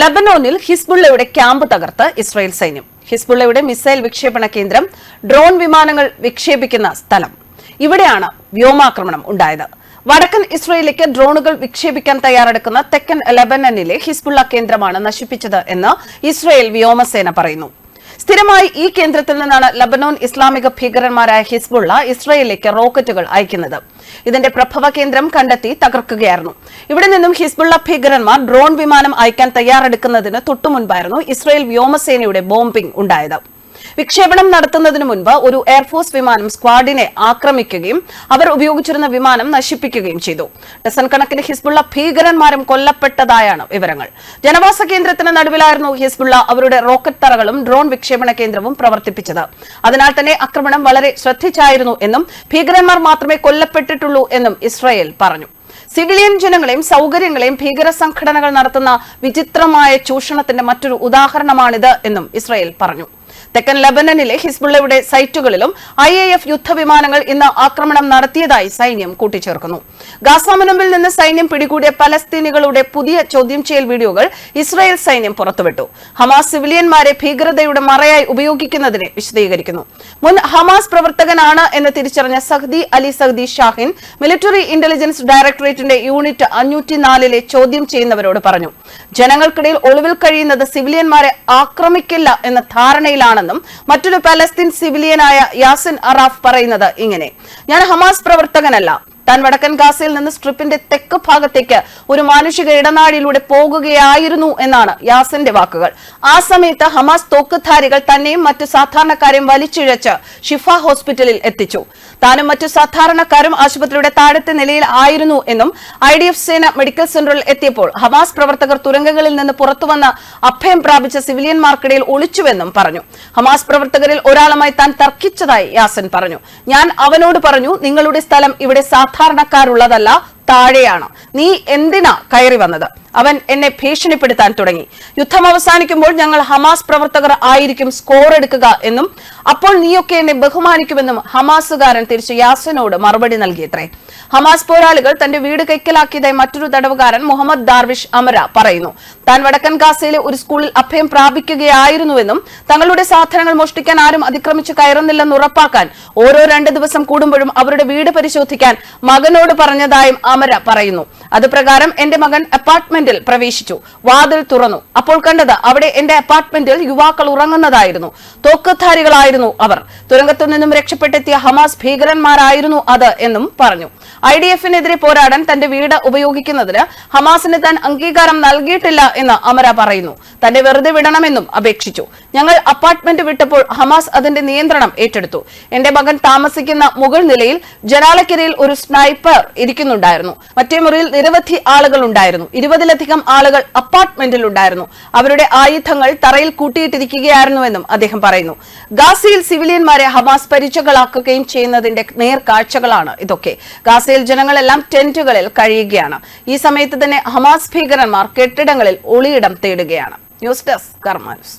ലബനോനിൽ ഹിസ്ബുള്ളയുടെ ക്യാമ്പ് തകർത്ത് ഇസ്രായേൽ സൈന്യം. ഹിസ്ബുള്ളയുടെ മിസൈൽ വിക്ഷേപണ കേന്ദ്രം ഡ്രോൺ വിമാനങ്ങൾ വിക്ഷേപിക്കുന്ന സ്ഥലം. ഇവിടെയാണ് വ്യോമാക്രമണം ഉണ്ടായത്. വടക്കൻ ഇസ്രയേലിലേക്ക് ഡ്രോണുകൾ വിക്ഷേപിക്കാൻ തയ്യാറെടുക്കുന്ന തെക്കൻ ലബനനിലെ ഹിസ്ബുള്ള കേന്ദ്രമാണ് നശിപ്പിച്ചത് എന്ന് ഇസ്രയേൽ വ്യോമസേന പറയുന്നു. സ്ഥിരമായി ഈ കേന്ദ്രത്തിൽ നിന്നാണ് ലബനോൻ ഇസ്ലാമിക ഭീകരന്മാരായ ഹിസ്ബുള്ള ഇസ്രയേലിലേക്ക് റോക്കറ്റുകൾ അയക്കുന്നത്. ഇതിന്റെ പ്രഭവ കേന്ദ്രം കണ്ടെത്തി തകർക്കുകയായിരുന്നു. ഇവിടെ നിന്നും ഹിസ്ബുള്ള ഭീകരന്മാർ ഡ്രോൺ വിമാനം അയക്കാൻ തയ്യാറെടുക്കുന്നതിന് തൊട്ടുമുൻപായിരുന്നു ഇസ്രയേൽ വ്യോമസേനയുടെ ബോംബിംഗ് ഉണ്ടായത്. വിക്ഷേപണം നടത്തുന്നതിന് മുൻപ് ഒരു എയർഫോഴ്സ് വിമാനം സ്ക്വാഡിനെ ആക്രമിക്കുകയും അവർ ഉപയോഗിച്ചിരുന്ന വിമാനം നശിപ്പിക്കുകയും ചെയ്തു. ഡസൻ കണക്കിന് ഹിസ്ബുള്ള ഭീകരന്മാരും കൊല്ലപ്പെട്ടതായാണ് വിവരങ്ങൾ. ജനവാസ കേന്ദ്രത്തിന് നടുവിലായിരുന്നു ഹിസ്ബുള്ള അവരുടെ റോക്കറ്റ് തറകളും ഡ്രോൺ വിക്ഷേപണ കേന്ദ്രവും പ്രവർത്തിപ്പിച്ചത്. അതിനാൽ തന്നെ ആക്രമണം വളരെ ശ്രദ്ധിച്ചായിരുന്നു എന്നും ഭീകരന്മാർ മാത്രമേ കൊല്ലപ്പെട്ടിട്ടുള്ളൂ എന്നും ഇസ്രായേൽ പറഞ്ഞു. സിവിലിയൻ ജനങ്ങളെയും സൗകര്യങ്ങളെയും ഭീകര സംഘടനകൾ നടത്തുന്ന വിചിത്രമായ ചൂഷണത്തിന്റെ മറ്റൊരു ഉദാഹരണമാണിത് എന്നും ഇസ്രായേൽ പറഞ്ഞു. തെക്കൻ ലബനനിലെ ഹിസ്ബുള്ളയുടെ സൈറ്റുകളിലും ഐ എ എഫ് യുദ്ധവിമാനങ്ങൾ ഇന്ന് ആക്രമണം നടത്തിയതായി സൈന്യം കൂട്ടിച്ചേർക്കുന്നു. ഗാസ മുനമ്പിൽ നിന്ന് സൈന്യം പിടികൂടിയ പലസ്തീനികളുടെ പുതിയ ചോദ്യം ചെയ്യൽ വീഡിയോകൾ ഇസ്രായേൽ സൈന്യം പുറത്തുവിട്ടു. ഹമാസ് സിവിലിയന്മാരെ ഭീകരതയുടെ മറയായി ഉപയോഗിക്കുന്നതിനെ വിശദീകരിക്കുന്നു. മുൻ ഹമാസ് പ്രവർത്തകനാണ് എന്ന് തിരിച്ചറിഞ്ഞ Sahdi Ali Sahdi Shahin military intelligence ഡയറക്ടറേറ്റിന്റെ unit അഞ്ഞൂറ്റിനാലിലെ ചോദ്യം ചെയ്യുന്നവരോട് പറഞ്ഞു ജനങ്ങൾക്കിടയിൽ ഒളിവിൽ കഴിയുന്നത് സിവിലിയന്മാരെ ആക്രമിക്കില്ല എന്ന ധാരണയിലാണെന്നും മറ്റൊരു പലസ്തീൻ സിവിലിയനായ യാസിൻ അറാഫ് പറയുന്നത് ഇങ്ങനെ. ഞാൻ ഹമാസ് പ്രവർത്തകനല്ല. താൻ വടക്കൻ ഗാസയിൽ നിന്ന് സ്ട്രിപ്പിന്റെ തെക്ക് ഭാഗത്തേക്ക് ഒരു മാനുഷിക ഇടനാഴിയിലൂടെ പോകുകയായിരുന്നു എന്നാണ് യാസിന്റെ വാക്കുകൾ. ആ സമയത്ത് ഹമാസ് തോക്കുധാരികൾ തന്നെയും മറ്റു സാധാരണക്കാരെയും വലിച്ചിഴച്ച് ഷിഫ ഹോസ്പിറ്റലിൽ എത്തിച്ചു. താനും മറ്റു സാധാരണക്കാരും ആശുപത്രിയുടെ താഴത്തെ നിലയിൽ ആയിരുന്നു എന്നും ഐ ഡി എഫ് സേന മെഡിക്കൽ സെന്ററിൽ എത്തിയപ്പോൾ ഹമാസ് പ്രവർത്തകർ തുരങ്കങ്ങളിൽ നിന്ന് പുറത്തുവന്ന് അഭയം പ്രാപിച്ച സിവിലിയന്മാർക്കിടയിൽ ഒളിച്ചുവെന്നും പറഞ്ഞു. ഹമാസ് പ്രവർത്തകരിൽ ഒരാളുമായി താൻ തർക്കിച്ചതായി യാസൻ പറഞ്ഞു. ഞാൻ അവനോട് പറഞ്ഞു നിങ്ങളുടെ സ്ഥലം ഇവിടെ സാധാരണക്കാരുള്ളതല്ല താഴെയാണ്. നീ എന്തിനാ കയറി വന്നത്? അവൻ എന്നെ ഭീഷണിപ്പെടുത്താൻ തുടങ്ങി. യുദ്ധം അവസാനിക്കുമ്പോൾ ഞങ്ങൾ ഹമാസ് പ്രവർത്തകർ ആയിരിക്കും സ്കോർ എടുക്കുക എന്നും അപ്പോൾ നീയൊക്കെ എന്നെ ബഹുമാനിക്കുമെന്നും ഹമാസുകാരൻ തിരിച്ച് യാസനോട് മറുപടി നൽകിയത്രേ. ഹമാസ് പോരാളികൾ തന്റെ വീട് കൈക്കലാക്കിയതായി മറ്റൊരു തടവുകാരൻ മുഹമ്മദ് ദാർവിഷ് അമര പറയുന്നു. താൻ വടക്കൻ ഗാസയിലെ ഒരു സ്കൂളിൽ അഭയം പ്രാപിക്കുകയായിരുന്നുവെന്നും തങ്ങളുടെ സാധനങ്ങൾ മോഷ്ടിക്കാൻ ആരും അതിക്രമിച്ച് കയറുന്നില്ലെന്ന് ഉറപ്പാക്കാൻ ഓരോ രണ്ട് ദിവസം കൂടുമ്പോഴും അവരുടെ വീട് പരിശോധിക്കാൻ മകനോട് പറഞ്ഞതായും അമര പറയുന്നു. അത് പ്രകാരം എന്റെ മകൻ അപ്പാർട്ട്മെന്റിൽ പ്രവേശിച്ചു. വാതിൽ തുറന്നു. അപ്പോൾ കണ്ടത് അവിടെ എന്റെ അപ്പാർട്ട്മെന്റിൽ യുവാക്കൾ ഉറങ്ങുന്നതായിരുന്നു. തോക്കധാരികളായിരുന്നു അവർ. തുരങ്കത്തു നിന്നും രക്ഷപ്പെട്ടെത്തിയ ഹമാസ് ഭീകരന്മാരായിരുന്നു അത് എന്നും പറഞ്ഞു. ഐ ഡി എഫിനെതിരെ പോരാടാൻ തന്റെ വീട് ഉപയോഗിക്കുന്നതിന് ഹമാസിന് താൻ അംഗീകാരം നൽകിയിട്ടില്ല എന്ന് അമര പറയുന്നു. തന്നെ വെറുതെ വിടണമെന്നും അപേക്ഷിച്ചു. ഞങ്ങൾ അപ്പാർട്ട്മെന്റ് വിട്ടപ്പോൾ ഹമാസ് അതിന്റെ നിയന്ത്രണം ഏറ്റെടുത്തു. എന്റെ മകൻ താമസിക്കുന്ന മുകൾ നിലയിൽ ജനാലക്കരയിൽ ഒരു സ്നൈപ്പർ ഇരിക്കുന്നുണ്ടായിരുന്നു. മറ്റേ മുറിയിൽ നിരവധി ആളുകൾ ഉണ്ടായിരുന്നു. ഇരുപതിലധികം ആളുകൾ അപ്പാർട്ട്മെന്റിൽ ഉണ്ടായിരുന്നു. അവരുടെ ആയുധങ്ങൾ തറയിൽ കൂട്ടിയിട്ടിരിക്കുകയായിരുന്നുവെന്നും അദ്ദേഹം പറയുന്നു. ഗാസയിൽ സിവിലിയന്മാരെ ഹമാസ് പരിചകളാക്കുകയും ചെയ്യുന്നതിന്റെ നേർക്കാഴ്ചകളാണ് ഇതൊക്കെ. ഗാസയിൽ ജനങ്ങളെല്ലാം ടെന്റുകളിൽ കഴിയുകയാണ്. ഈ സമയത്ത് തന്നെ ഹമാസ് ഭീകരന്മാർ കെട്ടിടങ്ങളിൽ ഒളിയിടം തേടുകയാണ്. News desk കർമാനുസ്